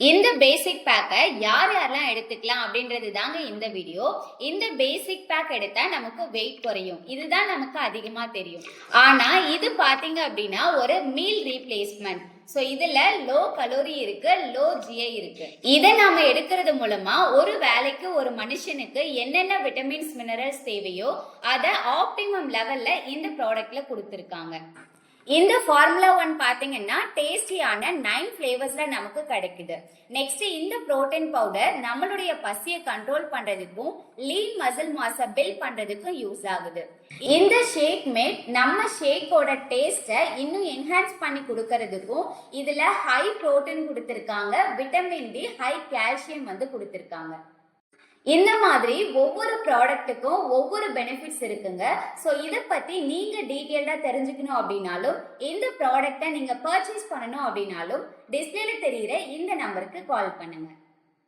இந்த பேசிக் பேக்கை யார் யாரெல்லாம் எடுத்துக்கலாம் அப்படின்றது தாங்க இந்த வீடியோ இந்த பேசிக் பேக் எடுத்தா நமக்கு வெயிட் குறையும். இதுதான் நமக்கு அதிகமாக தெரியும். ஆனால் இது பார்த்தீங்க அப்படின்னா ஒரு மீல் ரீப்ளேஸ்மெண்ட் ஸோ இதுல லோ கலோரி இருக்கு லோ ஜிஐ இருக்கு. இதை நாம எடுக்கிறது மூலமா ஒரு வேலைக்கு ஒரு மனுஷனுக்கு என்னென்ன விட்டமின்ஸ் மினரல்ஸ் தேவையோ அதை ஆப்டிமம் லெவல்ல இந்த ப்ராடக்ட்ல கொடுத்துருக்காங்க. இந்த ஃபார்முலா ஒன் பார்த்தீங்கன்னா டேஸ்டியான நைன் ஃப்ளேவர்ஸில் நமக்கு கிடைக்குது. நெக்ஸ்ட் இந்த புரோட்டீன் பவுடர் நம்மளுடைய பசியை கண்ட்ரோல் பண்ணுறதுக்கும் லீன் மசில் மாஸை பில்ட் பண்ணுறதுக்கும் யூஸ் ஆகுது. இந்த ஷேக் மேட் நம்ம ஷேக்கோட டேஸ்ட்டை இன்னும் என்ஹான்ஸ் பண்ணி கொடுக்கறதுக்கும் இதில் ஹை புரோட்டீன் கொடுத்துருக்காங்க விட்டமின் டி ஹை கால்சியம் வந்து கொடுத்துருக்காங்க. இந்த மாதிரி ஒவ்வொரு ப்ராடக்ட்டுக்கும் ஒவ்வொரு பெனிஃபிட்ஸ் இருக்குங்க. ஸோ இதை பற்றி நீங்கள் டீட்டெயில்டாக தெரிஞ்சுக்கணும் அப்படின்னாலும் இந்த ப்ராடக்ட்டை நீங்கள் பர்ச்சேஸ் பண்ணணும் அப்படின்னாலும் டிஸ்பிளேல தெரிகிற இந்த நம்பருக்கு கால் பண்ணுங்கள்